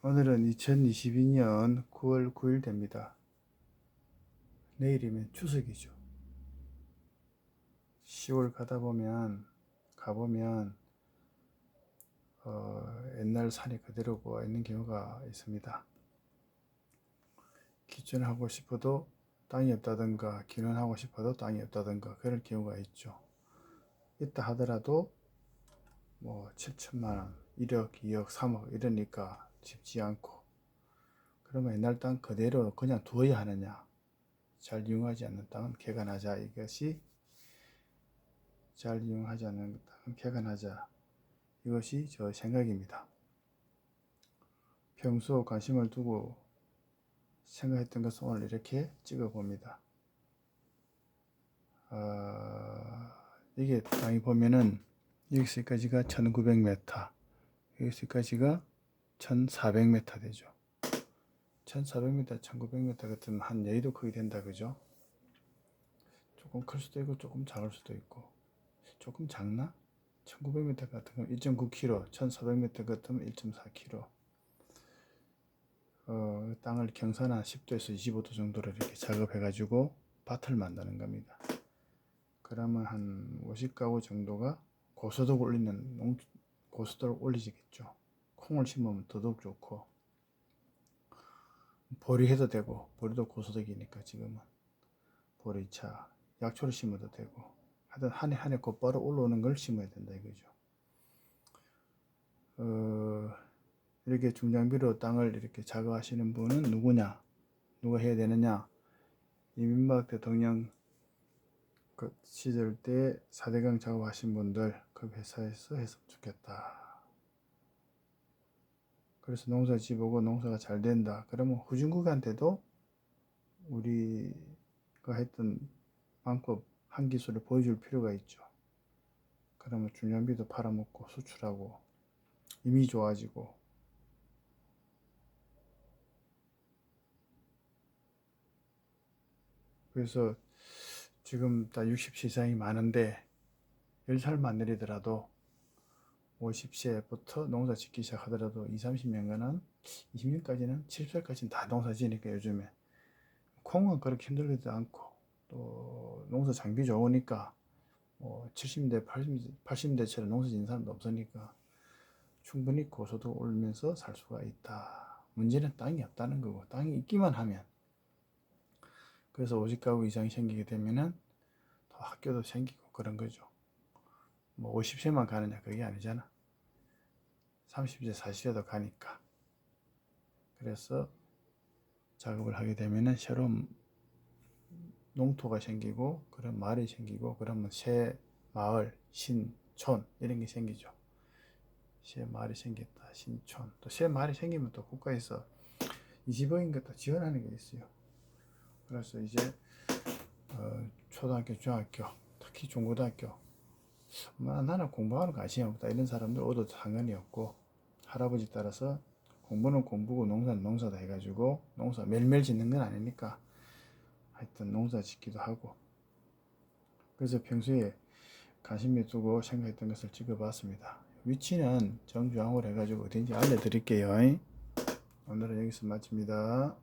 오늘은 2022년 9월 9일 됩니다. 내일이면 추석이죠. 10월 가다 보면, 가보면, 어, 옛날 산이 그대로 있는 경우가 있습니다. 기촌하고 싶어도 땅이 없다든가, 기원하고 싶어도 땅이 없다든가, 그럴 경우가 있죠. 있다 하더라도, 뭐, 7천만 원, 1억, 2억, 3억, 이러니까 집지 않고, 그러면 옛날 땅 그대로 그냥 두어야 하느냐? 잘 이용하지 않는 땅은 개간하자. 이것이 잘 이용하지 않는 땅은 개간하자. 이것이 저 생각입니다. 평소 관심을 두고 생각했던 것을 오늘 이렇게 찍어 봅니다. 어, 이게 땅이 보면은 여기서까지가 1900m, 여기서까지가 1400m 되죠. 1400m, 1900m 같으면 한 여의도 크기 된다, 그죠? 조금 클 수도 있고, 조금 작을 수도 있고. 조금 작나? 1900m 같은 거 1.9km, 1400m 같으면 1.4km. 어, 땅을 경사는 한 10도에서 25도 정도로 이렇게 작업해가지고 밭을 만드는 겁니다. 그러면 한 50가구 정도가 고소득 올리는 농, 고소득을 올리지겠죠. 콩을 심으면 더더욱 좋고, 보리 해도 되고 보리도 고소득이니까 지금은 보리차 약초를 심어도 되고 하여튼 한 해 한 해 곧바로 올라오는 걸 심어야 된다 이거죠. 어, 이렇게 중장비로 땅을 이렇게 작업하시는 분은 누구냐? 누가 해야 되느냐? 이민박 대통령 그 시절 때 4대강 작업하신 분들 그 회사에서 했으면 좋겠다 그래서 농사 지보고 농사가 잘 된다. 그러면 후진국한테도 우리가 했던 방법 한 기술을 보여줄 필요가 있죠. 그러면 중량비도 팔아먹고 수출하고 이미 좋아지고 그래서 지금 다 60세 이상이 많은데 10살만 내리더라도 50세부터 농사 짓기 시작하더라도 20, 30년간은 20년까지는 70살까지는 다 농사 지니까 요즘에 콩은 그렇게 힘들지도 않고 또 농사 장비 좋으니까 뭐 70대, 80, 80대처럼 농사 짓는 사람도 없으니까 충분히 고소도 올면서 살 수가 있다. 문제는 땅이 없다는 거고 땅이 있기만 하면 그래서 50가구 이상이 생기게 되면은 또 학교도 생기고 그런 거죠. 뭐 50세만 가느냐 그게 아니잖아. 30세, 40세도 가니까. 그래서 작업을 하게 되면은 새로운 농토가 생기고 그런 마을이 생기고 그러면 새 마을, 신촌 이런 게 생기죠. 새 마을이 생겼다, 신촌. 또 새 마을이 생기면 또 국가에서 20억인 것도 지원하는 게 있어요. 그래서 이제 어, 초등학교, 중학교, 특히 중고등학교 뭐 나는 공부하는 거 관심이 없다. 이런 사람들 오도 상관이 없고 할아버지 따라서 공부는 공부고 농사는 농사다 해가지고 농사 매일매일 짓는 건 아니니까 하여튼 농사 짓기도 하고. 그래서 평소에 관심이 두고 생각했던 것을 찍어봤습니다. 위치는 정주항으로 해가지고 어딘지 알려드릴게요. 오늘은 여기서 마칩니다